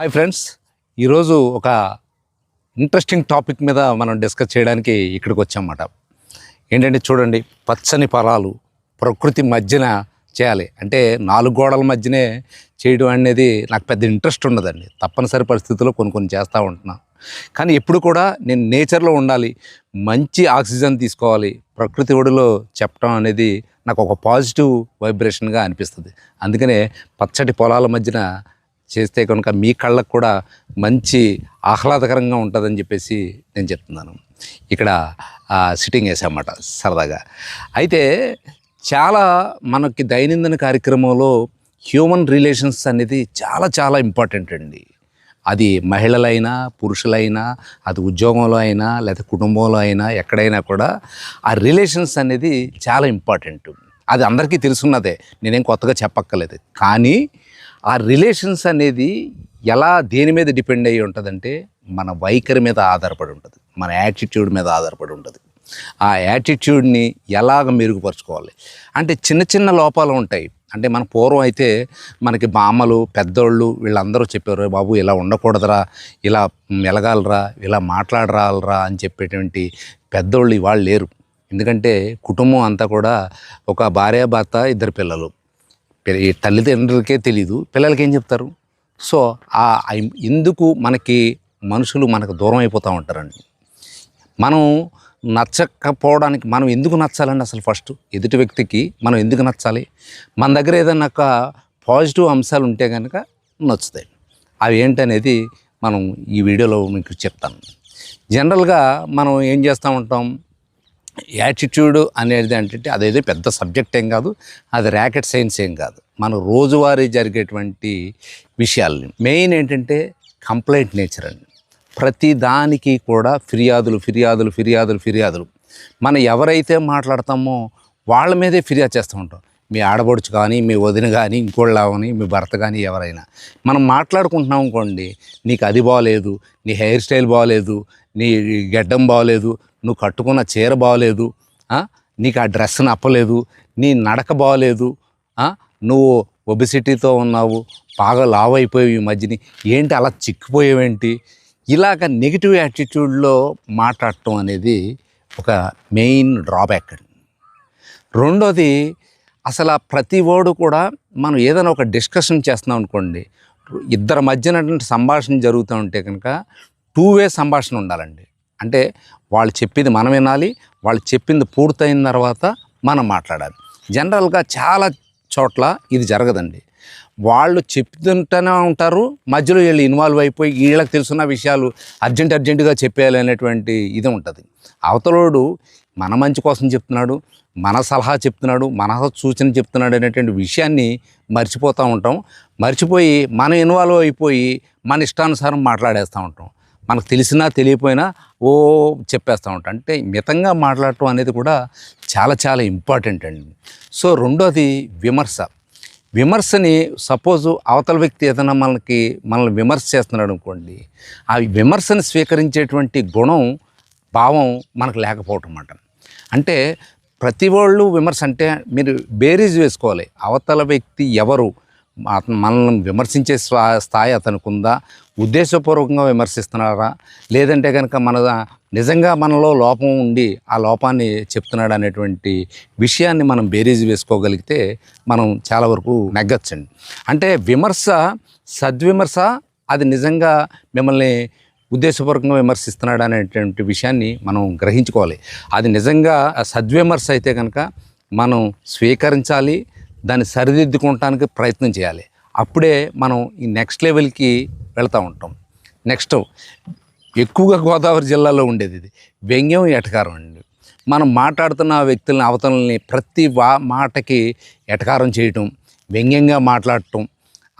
Hi friends ఈరోజు ఒక interesting topic మీద మనం డిస్కస్ చేయడానికి ఇక్కడికి వచ్చామన్నమాట. ఏంటంటే చూడండి పచ్చని పొలాలు ప్రకృతి మధ్యన చేయాలి. అంటే నాలుగు గోడల మధ్యనే చేయడం అనేది నాకు పెద్ద ఇంట్రెస్ట్ ఉండదండి. తప్పనిసరి పరిస్థితుల్లో కొన్ని కొన్ని చేస్తూ ఉంటున్నాను కానీ ఎప్పుడు కూడా నేను నేచర్లో ఉండాలి. మంచి ఆక్సిజన్ తీసుకోవాలి. ప్రకృతి ఒడిలో చెప్పడం అనేది నాకు ఒక పాజిటివ్ వైబ్రేషన్గా అనిపిస్తుంది. అందుకనే పచ్చటి పొలాల మధ్యన చేస్తే కనుక మీ కళ్ళకు కూడా మంచి ఆహ్లాదకరంగా ఉంటుందని చెప్పేసి నేను చెప్తున్నాను. ఇక్కడ సిట్టింగ్ వేసామన్నమాట సరదాగా. అయితే చాలా మనకి దైనందిన కార్యక్రమంలో హ్యూమన్ రిలేషన్స్ అనేది చాలా చాలా ఇంపార్టెంట్ అండి. అది మహిళలైనా పురుషులైనా అది ఉద్యోగంలో అయినా లేదా కుటుంబంలో అయినా ఎక్కడైనా కూడా ఆ రిలేషన్స్ అనేది చాలా ఇంపార్టెంట్ అది అందరికీ తెలుసున్నదే. నేనేం కొత్తగా చెప్పక్కర్లేదు. కానీ ఆ రిలేషన్స్ అనేది ఎలా దేని మీద డిపెండ్ అయ్యి ఉంటుందంటే మన వైఖరి మీద ఆధారపడి ఉంటుంది మన యాటిట్యూడ్ మీద ఆధారపడి ఉంటుంది. ఆ యాటిట్యూడ్ని ఎలాగ మెరుగుపరుచుకోవాలి? అంటే చిన్న చిన్న లోపాలు ఉంటాయి. అంటే మన పూర్వం అయితే మనకి బామ్మలు పెద్దోళ్ళు వీళ్ళందరూ చెప్పారు బాబు ఇలా ఉండకూడదురా ఇలా ఎలగాలరా ఇలా మాట్లాడరాలరా అని చెప్పేటువంటి పెద్దోళ్ళు ఇవాళ లేరు. ఎందుకంటే కుటుంబం అంతా కూడా ఒక భార్యాభర్త ఇద్దరు పిల్లలు. తల్లిదండ్రులకే తెలీదు. పిల్లలకి ఏం చెప్తారు? సో ఆ ఆ ఎందుకు మనకి మనుషులు మనకు దూరం అయిపోతూ ఉంటారండి? మనం నచ్చకపోవడానికి మనం ఎందుకు నచ్చాలండి అసలు ఫస్ట్? ఎదుటి వ్యక్తికి మనం ఎందుకు నచ్చాలి? మన దగ్గర ఏదైనా ఒక పాజిటివ్ అంశాలు ఉంటే కనుక నచ్చుతాయి. అవి ఏంటనేది మనం ఈ వీడియోలో మీకు చెప్తాను. జనరల్గా మనం ఏం చేస్తూ ఉంటాం? యాటిట్యూడ్ అనేది ఏంటంటే అదేదో పెద్ద సబ్జెక్ట్ ఏం కాదు అది ర్యాకెట్ సైన్స్ ఏం కాదు. మన రోజువారీ జరిగేటువంటి విషయాలని. మెయిన్ ఏంటంటే కంప్లైంట్ నేచర్ అండి ప్రతి దానికి కూడా ఫిర్యాదులు ఫిర్యాదులు ఫిర్యాదులు ఫిర్యాదులు. మనం ఎవరైతే మాట్లాడతామో వాళ్ళ మీదే ఫిర్యాదు చేస్తూ ఉంటాం. మీ ఆడబడుచు కానీ మీ వదిన కానీ ఇంకోళ్ళు అవని మీ భర్త కానీ ఎవరైనా. మనం మాట్లాడుకుంటున్నాం అనుకోండి నీకు అది బాగలేదు నీ హెయిర్ స్టైల్ బాగలేదు నీ గడ్డం బాగలేదు నువ్వు కట్టుకున్న చీర బాగలేదు నీకు ఆ డ్రెస్ నప్పలేదు నీ నడక బాగలేదు నువ్వు ఒబిసిటీతో ఉన్నావు బాగా లావ్ అయిపోయావు ఈ మధ్యని. ఏంటి అలా చిక్కిపోయావేంటి? ఇలాగ నెగిటివ్ యాటిట్యూడ్లో మాట్లాడటం అనేది ఒక మెయిన్ డ్రాబ్యాక్ అండి రెండోది అసలు ప్రతి వాడు కూడా మనం ఏదైనా ఒక డిస్కషన్ చేస్తున్నాం అనుకోండి ఇద్దరి మధ్యన సంభాషణ జరుగుతూ ఉంటే కనుక టూ వే సంభాషణ ఉండాలండి. అంటే వాళ్ళు చెప్పింది మనం వినాలి వాళ్ళు చెప్పింది పూర్తయిన తర్వాత మనం మాట్లాడాలి. జనరల్గా చాలా చోట్ల ఇది జరగదండి. వాళ్ళు చెప్తుంటూనే ఉంటారు మధ్యలో వీళ్ళు ఇన్వాల్వ్ అయిపోయి వీళ్ళకి తెలుసున్న విషయాలు అర్జెంట్ అర్జెంటుగా చెప్పేయాలి అనేటువంటి ఇది ఉంటుంది. అవతలోడు మన మంచి కోసం చెప్తున్నాడు మన సలహా చెప్తున్నాడు మన సూచన చెప్తున్నాడు అనేటువంటి విషయాన్ని మర్చిపోతూ ఉంటాం. మర్చిపోయి మనం ఇన్వాల్వ్ అయిపోయి మన ఇష్టానుసారం మాట్లాడేస్తూ ఉంటాం. మనకు తెలిసినా తెలియపోయినా ఓ చెప్పేస్తూ ఉంటాం. అంటే మితంగా మాట్లాడటం అనేది కూడా చాలా చాలా ఇంపార్టెంట్ అండి. సో రెండోది విమర్శ. విమర్శని సపోజ్ అవతల వ్యక్తి ఏదైనా మనకి మనల్ని విమర్శ చేస్తున్నాడు అనుకోండి ఆ విమర్శను స్వీకరించేటువంటి గుణం భావం మనకు లేకపోవటం అన్నమాట. అంటే ప్రతి వాళ్ళు విమర్శ అంటే మీరు బేరీజ్ వేసుకోవాలి. అవతల వ్యక్తి ఎవరు? మనల్ని విమర్శించే స్థాయి అతనికి ఉందా ఉద్దేశపూర్వకంగా విమర్శిస్తున్నారా? లేదంటే కనుక మన నిజంగా మనలో లోపం ఉండి ఆ లోపాన్ని చెప్తున్నాడు అనేటువంటి విషయాన్ని మనం బేరీజ్ వేసుకోగలిగితే మనం చాలా వరకు నెగ్గచ్చండి. అంటే విమర్శ సద్విమర్శ అది నిజంగా మిమ్మల్ని ఉద్దేశపూర్వకంగా విమర్శిస్తున్నాడు అనేటువంటి విషయాన్ని మనం గ్రహించుకోవాలి. అది నిజంగా సద్విమర్శ అయితే కనుక మనం స్వీకరించాలి దాన్ని సరిదిద్దుకోవటానికి ప్రయత్నం చేయాలి. అప్పుడే మనం ఈ నెక్స్ట్ లెవెల్కి వెళ్తూ ఉంటాం. నెక్స్ట్ ఎక్కువగా గోదావరి జిల్లాలో ఉండేది ఇది. వ్యంగ్యం ఎటకారం అండి. మనం మాట్లాడుతున్న వ్యక్తులని అవతలని ప్రతి వా మాటకి ఎటకారం చేయటం వ్యంగ్యంగా మాట్లాడటం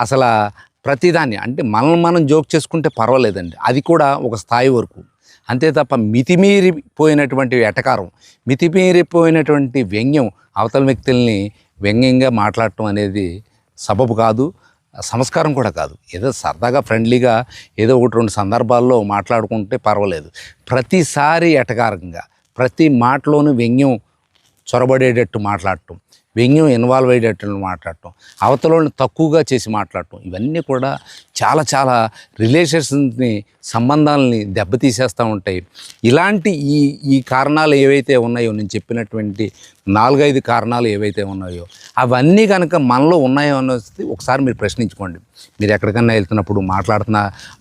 అసలు ప్రతిదాన్ని అంటే మనల్ని మనం జోక్ చేసుకుంటే పర్వాలేదండి. అది కూడా ఒక స్థాయి వరకు. అంతే తప్ప మితిమీరిపోయినటువంటి ఎటకారం మితిమీరిపోయినటువంటి వ్యంగ్యం అవతల వ్యక్తుల్ని వ్యంగ్యంగా మాట్లాడటం అనేది సబబు కాదు సంస్కారం కూడా కాదు. ఏదో సరదాగా ఫ్రెండ్లీగా ఏదో ఒకటి రెండు సందర్భాల్లో మాట్లాడుకుంటే పర్వాలేదు. ప్రతిసారి ఎటకారంగా ప్రతి మాటలోనూ వ్యంగ్యం చొరబడేటట్టు మాట్లాడటం. వ్యంగ్యం ఇన్వాల్వ్ అయ్యేటట్లు మాట్లాడటం అవతలని తక్కువగా చేసి మాట్లాడటం ఇవన్నీ కూడా చాలా చాలా రిలేషన్స్ని సంబంధాలని దెబ్బతీసేస్తూ ఉంటాయి. ఇలాంటి ఈ ఈ కారణాలు ఏవైతే ఉన్నాయో నేను చెప్పినటువంటి నాలుగైదు కారణాలు ఏవైతే ఉన్నాయో అవన్నీ కనుక మనలో ఉన్నాయో అన్నది ఒకసారి మీరు ప్రశ్నించుకోండి. మీరు ఎక్కడికన్నా వెళ్తున్నప్పుడు మాట్లాడుతున్న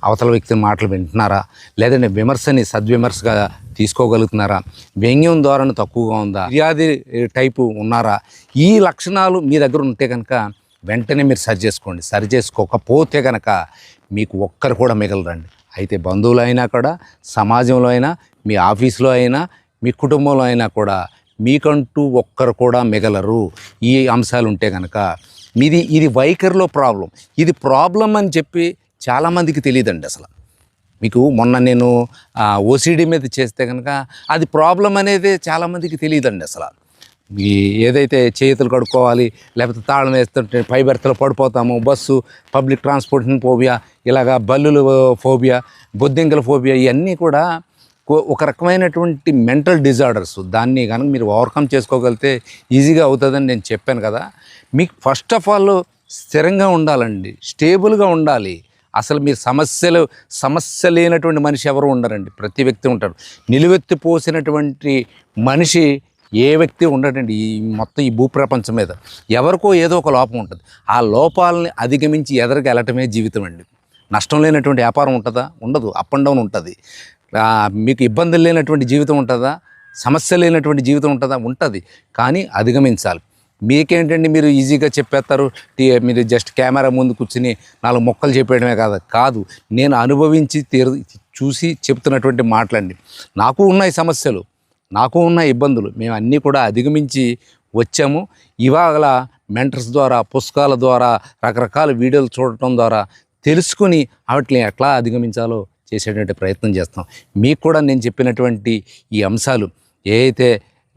అవతల వ్యక్తి మాటలు వింటున్నారా? లేదంటే విమర్శని సద్విమర్శగా తీసుకోగలుగుతున్నారా? వ్యంగ్యం ధోరణి తక్కువగా ఉందా? ఫిర్యాది టైపు ఉన్నారా? ఈ లక్షణాలు మీ దగ్గర ఉంటే కనుక వెంటనే మీరు సరి చేసుకోండి. సరి చేసుకోకపోతే కనుక మీకు ఒక్కరు కూడా మిగలరండి. అయితే బంధువులు అయినా కూడా సమాజంలో అయినా మీ ఆఫీస్లో అయినా మీ కుటుంబంలో అయినా కూడా మీకంటూ ఒక్కరు కూడా మిగలరు. ఈ అంశాలు ఉంటే కనుక మీది ఇది వైఖరిలో ప్రాబ్లం. ఇది ప్రాబ్లం అని చెప్పి చాలామందికి తెలియదండి అసలు. మీకు మొన్న నేను ఓసిడి మీద చేస్తే కనుక అది ప్రాబ్లం అనేది చాలామందికి తెలియదండి అసలు. ఈ ఏదైతే చేతులు కడుక్కోవాలి లేకపోతే తాళం వేస్తుంటే పై బెర్తలో పడిపోతాము బస్సు పబ్లిక్ ట్రాన్స్పోర్టేషన్ ఫోబియా ఇలాగా బల్లులు ఫోబియా బొద్దింకల ఫోబియా ఇవన్నీ కూడా ఒక రకమైనటువంటి మెంటల్ డిజార్డర్స్. దాన్ని కనుక మీరు ఓవర్కమ్ చేసుకోగలిగితే ఈజీగా అవుతుందని నేను చెప్పాను కదా. మీకు ఫస్ట్ ఆఫ్ ఆల్ స్థిరంగా ఉండాలండి. స్టేబుల్గా ఉండాలి. అసలు మీరు సమస్యలు సమస్య లేనటువంటి మనిషి ఎవరు ఉండరండి. ప్రతి వ్యక్తి ఉంటారు నిలువెత్తి పోసినటువంటి మనిషి ఏ వ్యక్తి ఉండడండి. ఈ మొత్తం ఈ భూప్రపంచం మీద. ఎవరికో ఏదో ఒక లోపం ఉంటుంది. ఆ లోపాలని అధిగమించి ఎదరికి వెళ్ళటమే జీవితం అండి. నష్టం లేనటువంటి వ్యాపారం ఉంటుందా? ఉండదు. అప్ అండ్ డౌన్ ఉంటుంది. మీకు ఇబ్బందులు లేనటువంటి జీవితం ఉంటుందా? సమస్య లేనటువంటి జీవితం ఉంటుందా? ఉంటుంది. కానీ అధిగమించాలి. మీకేంటండి మీరు ఈజీగా చెప్పేస్తారు? టీ- మీరు జస్ట్ కెమెరా ముందు కూర్చుని నాలుగు మొక్కలు చెప్పేయడమే కాదు కాదు. నేను అనుభవించి తీరు చూసి చెప్తున్నటువంటి మాటలండి. నాకు ఉన్నాయి సమస్యలు నాకు ఉన్న ఇబ్బందులు. మేము అన్నీ కూడా అధిగమించి వచ్చాము. ఇవాళ మెంటర్స్ ద్వారా పుస్తకాల ద్వారా రకరకాల వీడియోలు చూడటం ద్వారా తెలుసుకుని వాటిని ఎట్లా అధిగమించాలో చేసేటువంటి ప్రయత్నం చేస్తాం. మీకు కూడా నేను చెప్పినటువంటి ఈ అంశాలు ఏ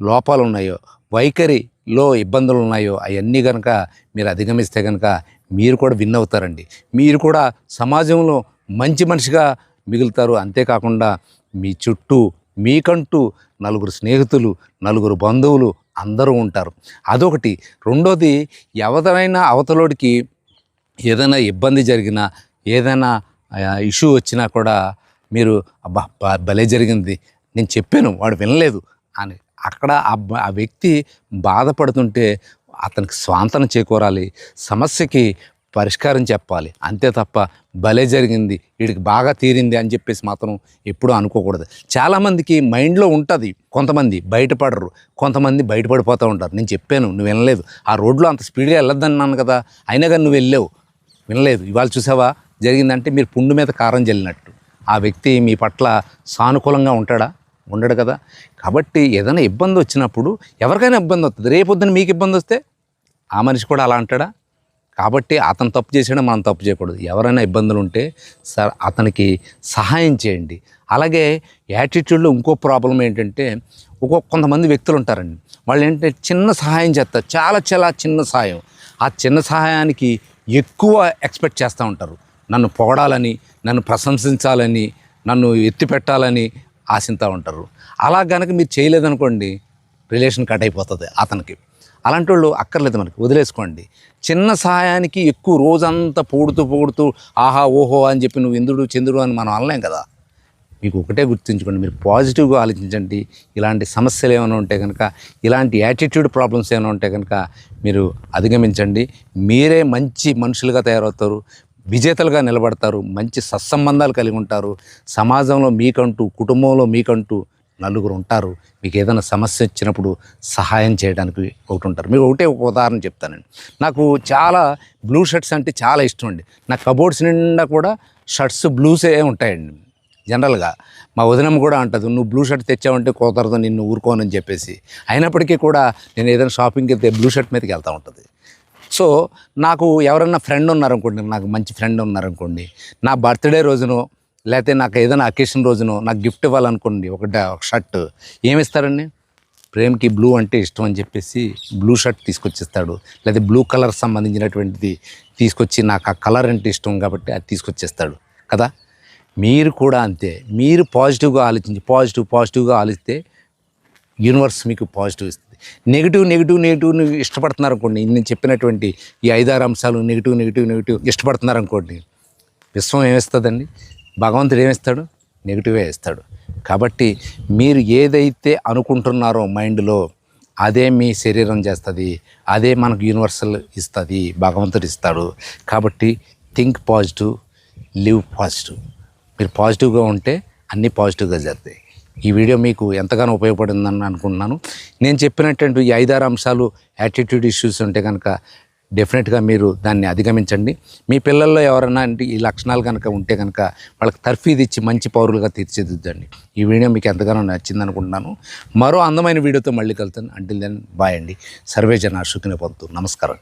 లోపాలు ఉన్నాయో వైఖరిలో ఇబ్బందులు ఉన్నాయో అవన్నీ కనుక మీరు అధిగమిస్తే కనుక మీరు కూడా విన్ అవుతారండి. మీరు కూడా సమాజంలో మంచి మనిషిగా మిగులుతారు. అంతేకాకుండా మీ చుట్టూ మీకంటూ నలుగురు స్నేహితులు నలుగురు బంధువులు అందరూ ఉంటారు. అదొకటి. రెండోది ఎవరైనా అవతలోడికి ఏదైనా ఇబ్బంది జరిగినా ఏదైనా ఇష్యూ వచ్చినా కూడా మీరు అబ్బా భలే జరిగింది నేను చెప్పాను వాడు వినలేదు అని. అక్కడ ఆ ఆ వ్యక్తి బాధపడుతుంటే అతనికి స్వాంతన చేకూరాలి సమస్యకి పరిష్కారం చెప్పాలి. అంతే తప్ప భలే జరిగింది వీడికి బాగా తీరింది అని చెప్పేసి మాత్రం ఎప్పుడూ అనుకోకూడదు. చాలామందికి మైండ్లో ఉంటుంది కొంతమంది బయటపడరు కొంతమంది బయటపడిపోతూ ఉంటారు. నేను చెప్పాను నువ్వు వినలేదు ఆ రోడ్లో అంత స్పీడ్గా వెళ్ళొద్దన్నాను కదా అయినా కానీ నువ్వు వెళ్ళావు వినలేదు ఇవాళ చూసావా జరిగిందంటే మీరు పుండు మీద కారం జల్లినట్టు. ఆ వ్యక్తి మీ పట్ల సానుకూలంగా ఉంటాడా? ఉండడు కదా. కాబట్టి ఏదైనా ఇబ్బంది వచ్చినప్పుడు ఎవరికైనా ఇబ్బంది వస్తుంది. రేపొద్దున మీకు ఇబ్బంది వస్తే ఆ మనిషి కూడా అలా అంటాడా? కాబట్టి అతను తప్పు చేసాడో మనం తప్పు చేయకూడదు. ఎవరైనా ఇబ్బందులు ఉంటే సార్ అతనికి సహాయం చేయండి. అలాగే యాటిట్యూడ్లో ఇంకో ప్రాబ్లం ఏంటంటే ఒక్కొక్క కొంతమంది వ్యక్తులు ఉంటారండి. వాళ్ళు ఏంటంటే చిన్న సహాయం చేస్తారు. చాలా చాలా చిన్న సహాయం. ఆ చిన్న సహాయానికి ఎక్కువ ఎక్స్పెక్ట్ చేస్తూ ఉంటారు. నన్ను పొగడాలని నన్ను ప్రశంసించాలని నన్ను ఎత్తి పెట్టాలని ఉంటారు. అలా కనుక మీరు చేయలేదనుకోండి రిలేషన్ కట్ అయిపోతుంది అతనికి. అలాంటి వాళ్ళు అక్కర్లేదు మనకి వదిలేసుకోండి. చిన్న సహాయానికి ఎక్కువ రోజంతా పూడుతూ పూడుతూ ఆహా ఓహో అని చెప్పి నువ్వు ఇంద్రుడు చంద్రుడు అని మనం అనలేం కదా. మీకు ఒకటే గుర్తుంచుకోండి మీరు పాజిటివ్గా ఆలోచించండి. ఇలాంటి సమస్యలు ఏమైనా ఉంటే కనుక ఇలాంటి యాటిట్యూడ్ ప్రాబ్లమ్స్ ఏమైనా ఉంటే కనుక మీరు అధిగమించండి. మీరే మంచి మనుషులుగా తయారవుతారు. విజేతలుగా నిలబడతారు మంచి సత్సంబంధాలు కలిగి ఉంటారు సమాజంలో మీకంటూ కుటుంబంలో మీకంటూ నలుగురు ఉంటారు. మీకు ఏదైనా సమస్య వచ్చినప్పుడు సహాయం చేయడానికి ఒకటి ఉంటారు. మీకు ఒకటే ఒక ఉదాహరణ చెప్తానండి. నాకు చాలా బ్లూ షర్ట్స్ అంటే చాలా ఇష్టం అండి. నా కబోర్డ్స్ నిండా కూడా షర్ట్స్ బ్లూసే ఉంటాయండి జనరల్గా. మా వదినమ్మ కూడా అంటది నువ్వు బ్లూ షర్ట్ తెచ్చావంటే కుదరదు నిన్ను ఊరుకోనని చెప్పేసి. అయినప్పటికీ కూడా నేను ఏదైనా షాపింగ్కి వెళ్తే బ్లూ షర్ట్ మీదకి వెళ్తూ ఉంటుంది. సో నాకు ఎవరన్నా ఫ్రెండ్ ఉన్నారనుకోండి నాకు మంచి ఫ్రెండ్ ఉన్నారనుకోండి నా బర్త్డే రోజునో లేకపోతే నాకు ఏదైనా అకేషన్ రోజునో నాకు గిఫ్ట్ ఇవ్వాలనుకోండి ఒక ఒక షర్ట్ ఏమిస్తారండి? ప్రేమ్కి బ్లూ అంటే ఇష్టం అని చెప్పేసి బ్లూ షర్ట్ తీసుకొచ్చేస్తాడు లేదా బ్లూ కలర్ సంబంధించినటువంటిది తీసుకొచ్చి నాకు ఆ కలర్ అంటే ఇష్టం కాబట్టి అది తీసుకొచ్చేస్తాడు కదా? మీరు కూడా అంతే మీరు పాజిటివ్గా ఆలోచించి పాజిటివ్ పాజిటివ్గా ఆలోచిస్తే యూనివర్స్ మీకు పాజిటివ్ ఇస్తుంది. నెగిటివ్ నెగిటివ్ నెగిటివ్ ఇష్టపడుతున్నారు అనుకోండి. నేను చెప్పినటువంటి ఈ ఐదారు అంశాలు నెగిటివ్ నెగిటివ్ నెగిటివ్ ఇష్టపడుతున్నారు అనుకోండి. విశ్వం ఏమిస్తుందండి? భగవంతుడు ఏమిస్తాడు? నెగిటివే ఇస్తాడు కాబట్టి మీరు ఏదైతే అనుకుంటున్నారో మైండ్లో అదే మీ శరీరం చేస్తుంది అదే మనకు యూనివర్సల్ ఇస్తుంది భగవంతుడు ఇస్తాడు. కాబట్టి థింక్ పాజిటివ్ లివ్ పాజిటివ్. మీరు పాజిటివ్గా ఉంటే అన్నీ పాజిటివ్గా జరుగుతాయి. ఈ వీడియో మీకు ఎంతగానో ఉపయోగపడిందని అనుకుంటున్నాను. నేను చెప్పినటువంటి ఈ ఐదారు అంశాలు యాటిట్యూడ్ ఇష్యూస్ ఉంటే కనుక డెఫినెట్గా మీరు దాన్ని అధిగమించండి. మీ పిల్లల్లో ఎవరైనా అంటే ఈ లక్షణాలు కనుక ఉంటే కనుక వాళ్ళకి తర్ఫీదు ఇచ్చి మంచి పౌరులుగా తీర్చిదిద్దండి. ఈ వీడియో మీకు ఎంతగానో నచ్చింది అనుకుంటున్నాను. మరో అందమైన వీడియోతో మళ్ళీ కలుతాను అంటిల్ దెన్ బాయ్ అండి. సర్వే జన సుఖిన పొందుతూ నమస్కారం.